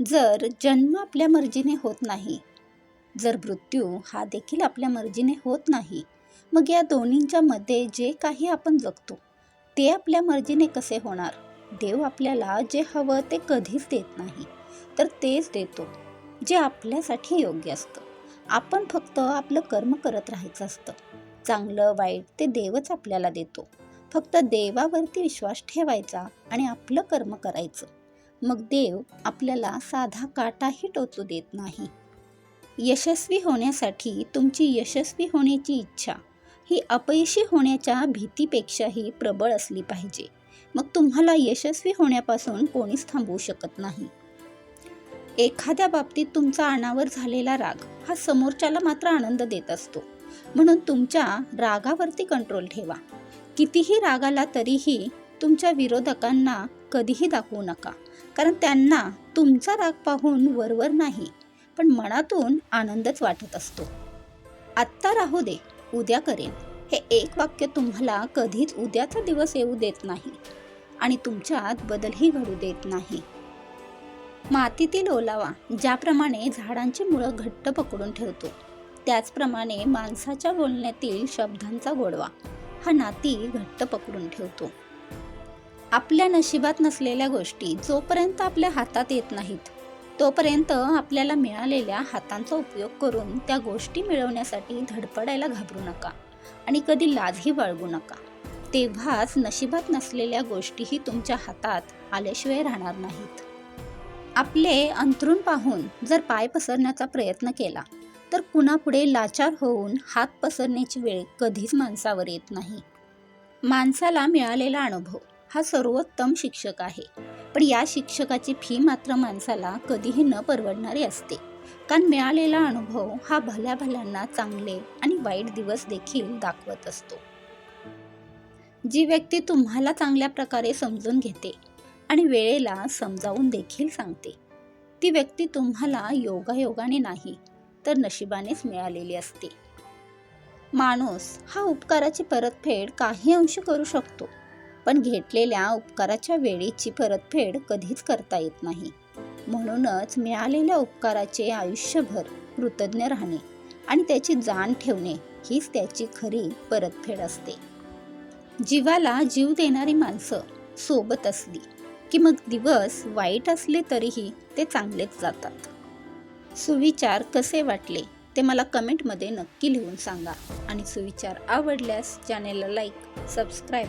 जर जन्म आपल्या मर्जीने होत नाही जर मृत्यू हा देखील आपल्या मर्जीने होत नाही मग या दोन्हींच्या मध्ये जे काही आपण जगतो ते आपल्या मर्जीने कसे होणार? देव आपल्याला जे हवं ते कधीच देत नाही तर तेच देतो जे आपल्यासाठी योग्य असतं. आपण फक्त आपलं कर्म करत राहायचं असतं. चांगलं वाईट ते देवच आपल्याला देतो. फक्त देवावरती विश्वास ठेवायचा आणि आपलं कर्म करायचं. मग देव आपल्याला साधा काटाही टोचू देत नाही. यशस्वी होण्यासाठी तुमची यशस्वी होण्याची इच्छा ही अपयशी होण्याच्या भीतीपेक्षाही प्रबळ असली पाहिजे. मग तुम्हाला यशस्वी होण्यापासून कोणीच थांबवू शकत नाही. एखाद्या बाबतीत तुमचा अनावर झालेला राग हा समोरच्याला मात्र आनंद देत असतो. म्हणून तुमच्या रागावरती कंट्रोल ठेवा. कितीही राग आला तरीही तुमच्या विरोधकांना कधीही दाखवू नका. कारण त्यांना तुमचा राग पाहून वरवर नाही पण मनातून आनंदच वाटत असतो. आत्ता राहू दे उद्या करेन. हे एक वाक्य तुम्हाला कधीच उद्याचा दिवस येऊ देत नाही आणि तुमच्यात बदलही घडू देत नाही. मातीतील ओलावा ज्याप्रमाणे झाडांची मुळं घट्ट पकडून ठेवतो त्याचप्रमाणे माणसाच्या बोलण्यातील शब्दांचा गोडवा हा नाती घट्ट पकडून ठेवतो. आपल्या नशिबात नसलेल्या गोष्टी जोपर्यंत आपल्या हातात येत नाहीत तोपर्यंत आपल्याला मिळालेल्या हातांचा उपयोग करून त्या गोष्टी मिळवण्यासाठी धडपडायला घाबरू नका आणि कधी लाजही बाळगू नका. तेव्हाच नशिबात नसलेल्या गोष्टीही तुमच्या हातात आल्याशिवाय राहणार नाहीत. आपले अंतरून पाहून जर पाय पसरण्याचा प्रयत्न केला तर कुणापुढे लाचार होऊन हात पसरण्याची वेळ कधीच माणसावर येत नाही. माणसाला मिळालेला अनुभव हा सर्वोत्तम शिक्षक आहे. पण या शिक्षकाची फी मात्र माणसाला कधीही न परवडणारी असते. कारण मिळालेला अनुभव हा भल्या भल्यांना चांगले आणि वाईट दिवस देखील दाखवत असतो. जी व्यक्ती तुम्हाला चांगल्या प्रकारे समजून घेते आणि वेळेला समजावून देखील सांगते. ती व्यक्ती तुम्हाला योगायोगाने नाही तर नशिबानेच मिळालेली असते. माणूस हा उपकाराची परतफेड काही अंश करू शकतो. पण घेतलेल्या उपकाराच्या वेळेची परतफेड कधीच करता येत नाही. म्हणूनच मिळालेल्या उपकाराचे आयुष्यभर कृतज्ञ राहणे आणि त्याची जाण ठेवणे हीच त्याची खरी परतफेड असते. जीवाला जीव देणारी माणसं सोबत असली की मग दिवस वाईट असले तरीही ते चांगलेच जातात. सुविचार कसे वाटले ते मला कमेंटमध्ये नक्की लिहून सांगा आणि सुविचार आवडल्यास चॅनेलला लाईक सबस्क्राईब